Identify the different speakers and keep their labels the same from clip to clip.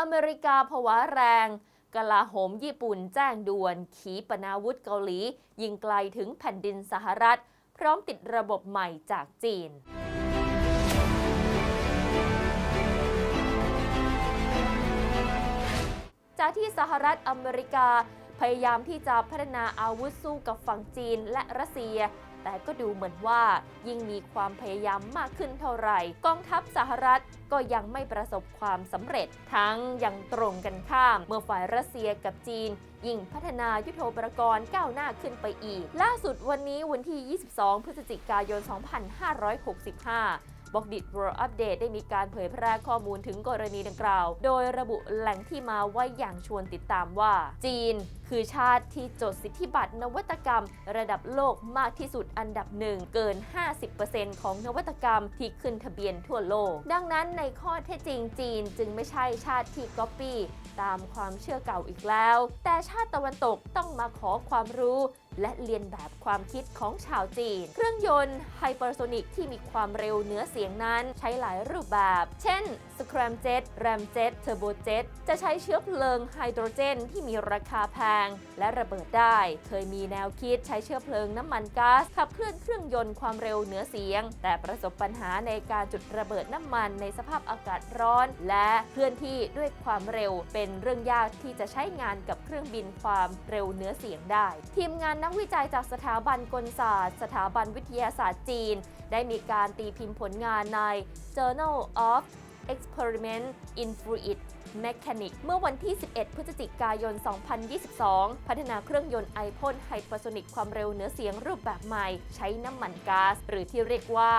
Speaker 1: อเมริกาผวาแรง กลาโหมญี่ปุ่นแจ้งด่วน ขีปนาวุธเกาหลี ยิงไกลถึงแผ่นดินสหรัฐ พร้อมติดระบบใหม่จากจีนจากที่สหรัฐอเมริกา พยายามที่จะพัฒนาอาวุธสู้กับฝั่งจีนและรัสเซีย แต่ก็ดูเหมือนว่ายิ่งมีความพยายามมากขึ้นเท่าไหร่ กองทัพสหรัฐก็ยังไม่ประสบความสำเร็จ ทั้งยังตรงกันข้าม เมื่อฝ่ายรัสเซียกับจีน ยิ่งพัฒนายุทโธปกรณ์ก้าวหน้าขึ้นไปอีก ล่าสุดวันนี้วันที่ 22 พฤศจิกายน 2565 บอกดิด World Update ได้มีการเผยแพร่ข้อมูลถึงกรณีดังกล่าว โดยระบุแหล่งที่มาไว้อย่างชวนติดตามว่า จีน คือชาติที่จดสิทธิบัตรนวัตกรรม ระดับโลกมากที่สุดอันดับหนึ่งเกิน 50%ของนวัตกรรมที่ขึ้นทะเบียนทั่วโลก ดังนั้นในข้อเท็จจริงจีนจึงไม่ใช่ชาติที่ก๊อปปี้ตามความเชื่อเก่าอีกแล้ว แต่ชาติตะวันตกต้องมาขอความรู้ และเรียนแบบความคิดของชาวจีน เครื่องยนต์ไฮเปอร์โซนิกที่มีความเร็วเหนือเสียงนั้นใช้หลายรูปแบบ เช่นสแครมเจ็ตแรมเจ็ตเทอร์โบเจ็ตจะใช้เชื้อเพลิงไฮโดรเจนที่มีราคาแพง และระเบิดได้ เคยมีแนวคิดใช้เชื้อเพลิงน้ำมันก๊าซขับเคลื่อนเครื่องยนต์ความเร็วเหนือเสียง แต่ประสบปัญหาในการจุดระเบิดน้ำมันในสภาพอากาศร้อน และเคลื่อนที่ด้วยความเร็วเป็นเรื่องยากที่จะใช้งานกับเครื่องบินความเร็วเหนือเสียงได้ ทีมงานนักวิจัยจากสถาบันกลศาสตร์ สถาบันวิทยาศาสตร์จีน ได้มีการตีพิมพ์ผลงานใน Journal of Experiment in Fluid Mechanics เมื่อวันที่ 11 พฤศจิกายน 2022 พัฒนาเครื่องยนต์ไอพ่นไฮเปอร์โซนิกความเร็วเหนือเสียงรูปแบบใหม่ ใช้น้ำมันก๊าซหรือที่เรียกว่า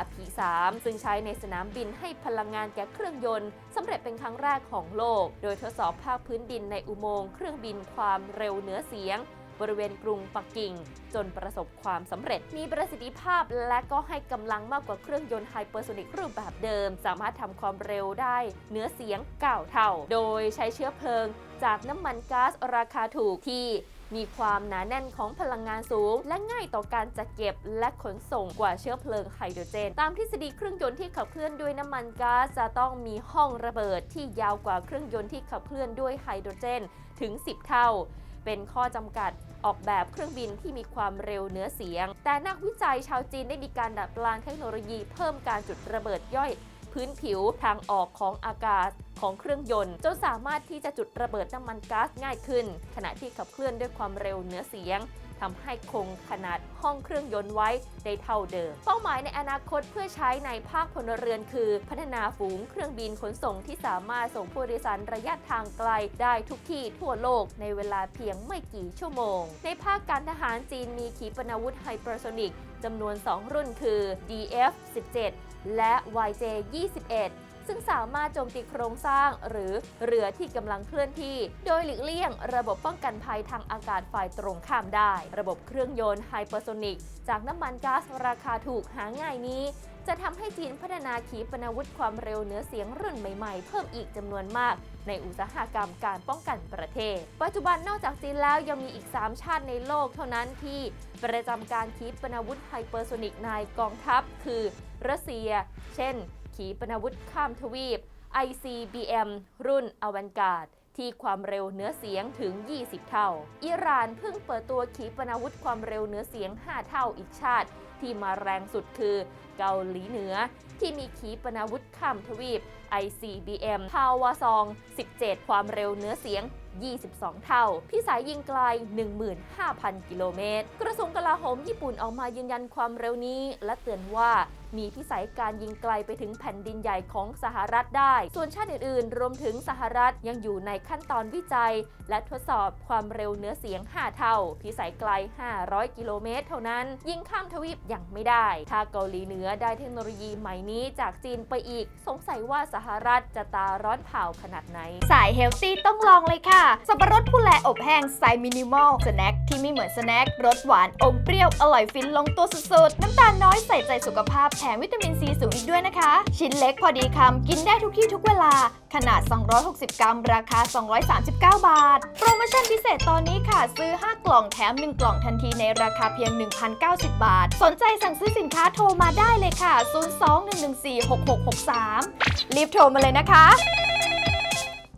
Speaker 1: RP3 ซึ่งใช้ในสนามบินให้พลังงานแก่เครื่องยนต์สำเร็จเป็นครั้งแรกของโลก โดยทดสอบภาคพื้นดินในอุโมงค์เครื่องบินความเร็วเหนือเสียง บริเวณกรุงปักกิ่ง จนประสบความสำเร็จ มีประสิทธิภาพและก็ให้กำลังมากกว่าเครื่องยนต์ไฮเปอร์โซนิกรูปแบบเดิม สามารถทำความเร็วได้เนื้อเสียงเก่าเท่า โดยใช้เชื้อเพลิงจากน้ำมันก๊าซราคาถูกที่ มีความหนาแน่นของพลังงานสูง และง่ายต่อการจัดเก็บและขนส่งกว่าเชื้อเพลิงไฮโดรเจน ตามทฤษฎีเครื่องยนต์ที่ขับเคลื่อนด้วยน้ำมันก๊าซจะต้องมีห้องระเบิดที่ยาวกว่าเครื่องยนต์ที่ขับเคลื่อนด้วยไฮโดรเจนถึง 10 เท่า เป็นข้อจำกัดออกแบบเครื่องบินที่มีความเร็วเหนือเสียง แต่นักวิจัยชาวจีนได้มีการดัดแปลงเทคโนโลยีเพิ่มการจุดระเบิดย่อย พื้นผิวทางออกของอากาศของเครื่องยนต์จนสามารถที่จะจุดระเบิดน้ำมันก๊าซง่ายขึ้น ขณะที่ขับเคลื่อนด้วยความเร็วเหนือเสียงทำให้คงขนาดห้องเครื่องยนต์ไว้ได้เท่าเดิม เป้าหมายในอนาคตเพื่อใช้ในภาคพลเรือนคือ พัฒนาฝูงเครื่องบินขนส่งที่สามารถส่งผู้โดยสารระยะทางไกลได้ทุกที่ทั่วโลกในเวลาเพียงไม่กี่ชั่วโมง ในภาคการทหารจีนมีขีปนาวุธไฮเปอร์โซนิก จำนวน 2 รุ่นคือ DF-17 และ YJ-21 ซึ่งสามารถโจมตีโครงสร้าง หรือเรือที่กำลังเคลื่อนที่ โดยหลีกเลี่ยง ระบบป้องกันภัยทางอากาศฝ่ายตรงข้ามได้ ระบบเครื่องยนต์ไฮเปอร์โซนิกจากน้ำมันก๊าซราคาถูกหาง่ายนี้ จะทำให้จีนพัฒนาขีปนาวุธความเร็วเหนือเสียงรุ่นใหม่ๆ เพิ่มอีกจำนวนมาก ในอุตสาหกรรมการป้องกันประเทศ ปัจจุบันนอกจากจีนแล้วยังมีอีก 3 ชาติในโลกเท่านั้นที่ประจำการขีปนาวุธไฮเปอร์โซนิกในกองทัพ คือรัสเซีย เช่น ขีปนาวุธข้ามทวีป ICBM รุ่นอวันการ์ดที่ความเร็วเหนือเสียงถึง 20 เท่า อิหร่านเพิ่งเปิดตัวขีปนาวุธความเร็วเหนือเสียง 5 เท่าอีกชาติ ที่มาแรงสุดคือเกาหลีเหนือ ที่มีขีปนาวุธข้ามทวีป ICBM พาวาซอง 17 ความเร็วเหนือเสียง 22 เท่า พิสัยยิงไกล 15,000 กิโลเมตร กระทรวงกลาโหมญี่ปุ่นออกมายืนยันความเร็วนี้ และเตือนว่า มีพิสัยการยิงไกลไปถึงแผ่นดินใหญ่ของสหรัฐได้ ส่วนชาติอื่นๆ รวมถึงสหรัฐยังอยู่ในขั้นตอนวิจัย และทดสอบความเร็วเหนือเสียง 5 เท่า พิสัยไกล 500 กิโลเมตร เท่านั้น ยิงข้ามทวีปยังไม่ได้ ถ้าเกาหลีเหนือได้เทคโนโลยีใหม่นี้จากจีนไปอีก สงสัยว่าสหรัฐจะตาร้อนเผาขนาดไหน
Speaker 2: สายเฮลตี้ต้องลองเลยค่ะ สับปะรดผู้แลอบแห้งสไตล์มินิมอลสแน็คที่ไม่เหมือนสแน็ครสหวานอมเปรี้ยวอร่อยฟินลงตัวสุดๆน้ำตาลน้อยใส่ใจสุขภาพถมวิตามินซีสูงอีกด้วยนะคะ ชิ้นเล็กพอดีคำกินได้ทุกที่ทุกเวลา ขนาด 260 กรัม ราคา 239 บาท โปรโมชั่นพิเศษตอนนี้ค่ะ ซื้อ 5 กล่องแถม 1 กล่องทันทีในราคาเพียง 1,090 บาท สนใจสั่งซื้อสินค้าโทรมาได้เลยค่ะ 021146663 รีบโทรมาเลยนะคะ